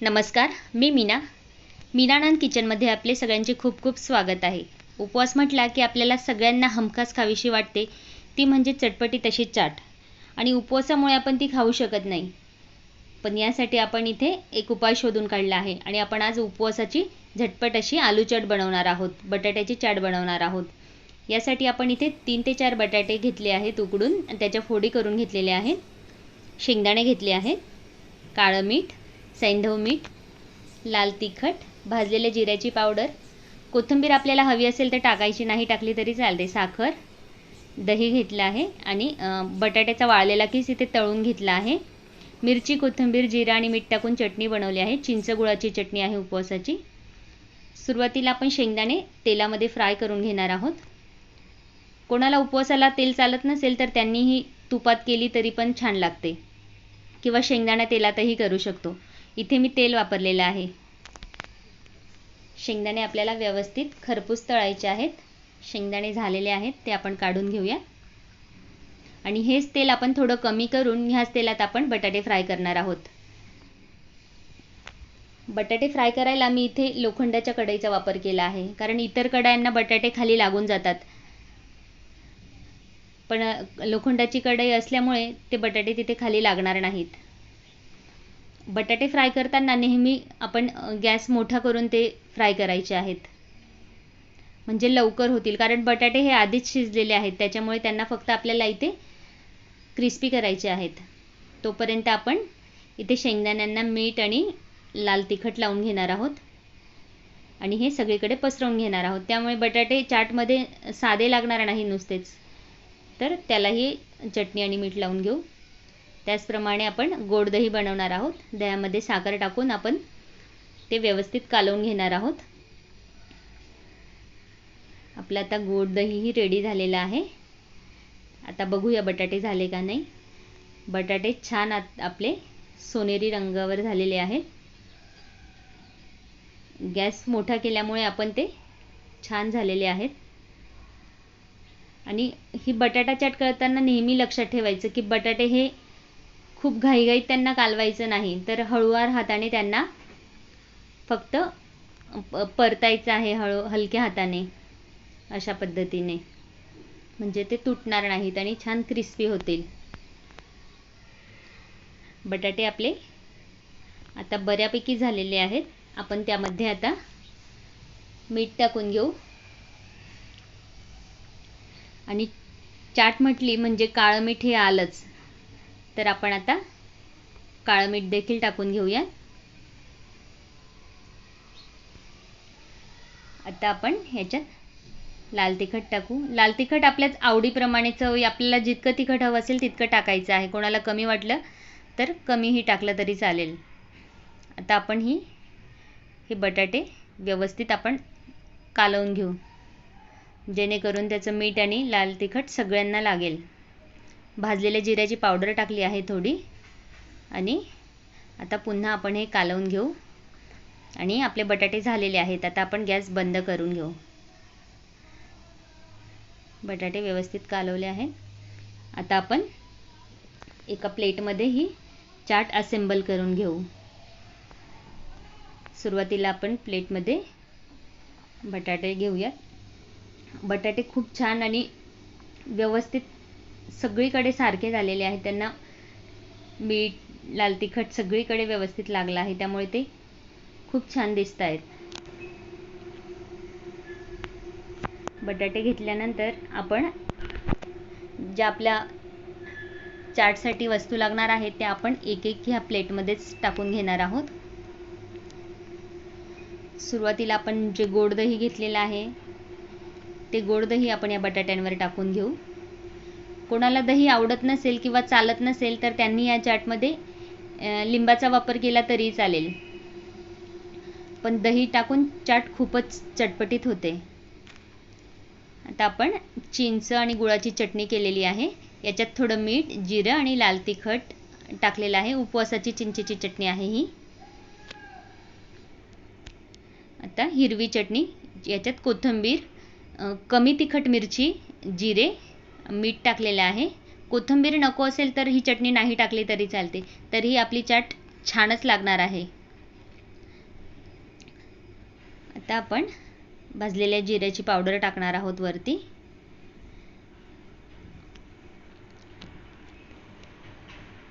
नमस्कार मी मीना. मीनानंद किचनमध्ये आपले सगळ्यांचे खूप खूप स्वागत आहे. उपवास म्हटला की आपल्याला सगळ्यांना हमखास खावीशी वाटते ती म्हणजे चटपटी तशी चाट. आणि उपवासामुळे आपण ती खाऊ शकत नाही. पण यासाठी आपण इथे एक उपाय शोधून काढला आहे आणि आपण आज उपवासाची झटपट अशी आलू चाट बनवणार आहोत बटाट्याची चाट बनवणार आहोत. यासाठी आपण इथे तीन ते चार बटाटे घेतले आहेत उकडून त्याच्या फोडी करून घेतलेल्या आहेत. शेंगदाणे घेतले आहेत काळं मीठ सैंधव मीठ लाल तिखट भाजलेल्या जिऱ्याची पावडर. कोथिंबीर आपल्याला हवी असेल तर टाकायची नाही टाकली तरी चालते. साखर दही घेतलं आहे आणि बटाट्याचा वाळलेला किस इथे तळून घेतला आहे. मिरची कोथिंबीर जिरा आणि मीठ टाकून चटणी बनवली आहे. चिंच गुळाची चटणी आहे उपवासाची. सुरुवातीला आपण शेंगदाणे तेलामध्ये फ्राय करून घेणार आहोत. कोणाला उपवासाला तेल चालत नसेल तर त्यांनीही तुपात केली तरी पण छान लागते. किंवा शेंगदाणा तेलातही करू शकतो. इथे मी तेल वापरलेलं आहे. शेंगदाणे आपल्याला व्यवस्थित खरपूस तळायचे आहेत. शेंगदाणे झालेले आहेत ते आपण काढून घेऊया. आणि हेच तेल आपण थोडं कमी करून ह्याच तेलात आपण बटाटे फ्राय करणार आहोत. बटाटे फ्राय करायला मी इथे लोखंडाच्या कढईचा वापर केला आहे कारण इतर कढयांना बटाटे खाली लागून जातात. पण लोखंडाची कढई असल्यामुळे ते बटाटे तिथे खाली लागणार नाहीत. बटाटे फ्राय करताना नेहमी आपण गॅस मोठा करून ते फ्राय करायचे आहेत. म्हणजे लवकर होतील. कारण बटाटे हे आधीच शिजलेले आहेत. त्याच्यामुळे त्यांना फक्त आपल्याला इथे क्रिस्पी करायचे आहेत. तोपर्यंत आपण इथे शेंगदाण्यांना मीठ आणि लाल तिखट लावून घेणार आहोत. आणि हे सगळीकडे पसरवून घेणार आहोत. त्यामुळे बटाटे चाटमध्ये साधे लागणार नाही नुसतेच. तर त्यालाही चटणी आणि मीठ लावून घेऊ. त्याचप्रमाणे आपण गोड दही बनवणार आहोत. दह्यामध्ये साखर टाकून आपण ते व्यवस्थित कालवून घेणार आहोत. आपलं आता गोड दहीही रेडी झालेलं आहे. आता बघूया बटाटे झाले का नाही. बटाटे छान आपले सोनेरी रंगावर झालेले आहेत. गॅस मोठा केल्यामुळे आपण ते छान झालेले आहेत. आणि ही बटाटा चाट करताना नेहमी लक्षात ठेवायचं की बटाटे हे खूप घाईघाईत त्यांना कालवायचं नाही. तर हळूवार हाताने त्यांना फक्त परतायचं आहे हळू हलक्या हाताने. अशा पद्धतीने. म्हणजे ते तुटणार नाहीत आणि छान क्रिस्पी होतील. बटाटे आपले आता बऱ्यापैकी झालेले आहेत. आपण त्यामध्ये आता मीठ टाकून घेऊ. आणि चाट म्हटली म्हणजे काळं मीठ हे आलंच. तर आपण आता काळं मीठ देखील टाकून घेऊया आता आपण ह्याच्यात लाल तिखट टाकू. लाल तिखट आपल्याच आवडीप्रमाणे चव आपल्याला जितकं तिखट हवं असेल तितकं टाकायचं आहे. कोणाला कमी वाटलं तर कमीही टाकलं तरी चालेल. आता आपण ही हे बटाटे व्यवस्थित आपण कालवून घेऊ. जेणेकरून त्याचं मीठ आणि लाल तिखट सगळ्यांना लागेल. भाजलेल्या जिऱ्याची पावडर टाकली आहे थोडी. आणि आता पुन्हा आपण हे कालवून घेऊ. आणि आपले बटाटे झालेले आहेत. आता आपण गॅस बंद करून घेऊ. बटाटे व्यवस्थित कालवले आहेत. आता आपण एका प्लेटमध्ये ही चाट असेंबल करून घेऊ. सुरुवातीला आपण प्लेटमध्ये बटाटे घेऊयात. बटाटे खूप छान आणि व्यवस्थित सगळीकडे सारखे झालेले आहेत. त्यांना मीठ लाल तिखट सगळीकडे व्यवस्थित लागलं आहे. त्यामुळे ते खूप छान दिसत आहेत. बटाटे घेतल्यानंतर आपण ज्या आपल्या चाटसाठी वस्तू लागणार आहेत त्या आपण एक एक ह्या प्लेटमध्येच टाकून घेणार आहोत. सुरुवातीला आपण जे गोड दही घेतलेलं आहे ते गोड दही आपण या बटाट्यांवर टाकून घेऊ. कोणाला दही आवडत नसेल किंवा चालत नसेल तर त्यांनी या चाटमध्ये लिंबाचा वापर केला तरी चालेल. पण दही टाकून चाट खूपच चटपटीत होते. आता आपण चिंच आणि गुळाची चटणी केलेली आहे. याच्यात थोडं मीठ जिरं आणि लाल तिखट टाकलेलं आहे. उपवासाची चिंचेची चटणी आहे ही. आता हिरवी चटणी याच्यात कोथिंबीर कमी तिखट मिरची जिरे मीठ टाकलेलं आहे. कोथिंबीर नको असेल तर ही चटणी नाही टाकली तरी चालते. तरीही आपली चाट छानच लागणार आहे. आता आपण भाजलेल्या जिऱ्याची पावडर टाकणार आहोत वरती.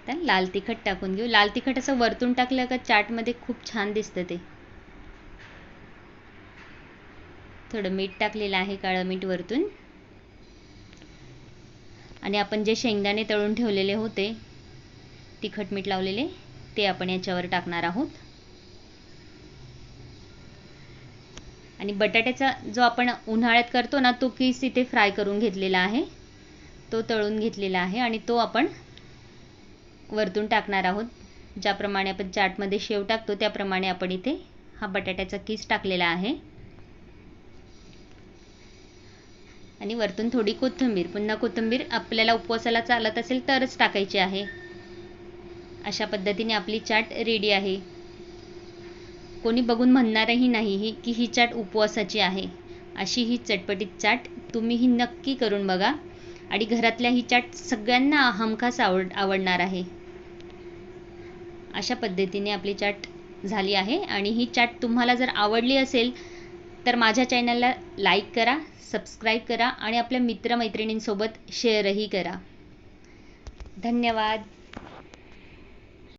तर लाल तिखट टाकून घेऊ. लाल तिखट असं वरतून टाकलं का चाटमध्ये खूप छान दिसतं ते. थोडं मीठ टाकलेलं आहे काळं मीठ वरतून. आणि आपण जे शेंगदाणे तळून ठेवलेले होते तिखट मीठ लावलेले ते आपण याच्यावर टाकणार आहोत. आणि बटाट्याचा जो आपण उन्हाळ्यात करतो ना तो किस इथे फ्राय करून घेतलेला आहे तो तळून घेतलेला आहे आणि तो आपण वरतून टाकणार आहोत. ज्याप्रमाणे आपण चाटमध्ये शेव टाकतो त्याप्रमाणे आपण इथे हा बटाट्याचा किस टाकलेला आहे. आणि वरतून थोडी कोथिंबीर. पुन्हा कोथिंबीर आपल्याला उपवासाला चालत असेल तरच टाकायची आहे. अशा पद्धतीने आपली चाट रेडी आहे. कोणी बघून म्हणणारही नाही ही की ही चाट उपवासाची आहे. अशी ही चटपटीत चाट तुम्ही ही नक्की करून बघा. आणि घरातल्या ही चाट सगळ्यांना हमखास आवड आवडणार आहे. अशा पद्धतीने आपली चाट झाली आहे. आणि ही चाट तुम्हाला जर आवडली असेल तर माझ्या चॅनलला लाईक करा सबस्क्राईब करा आणि आपल्या मित्रमैत्रिणींसोबत शेअरही करा. धन्यवाद.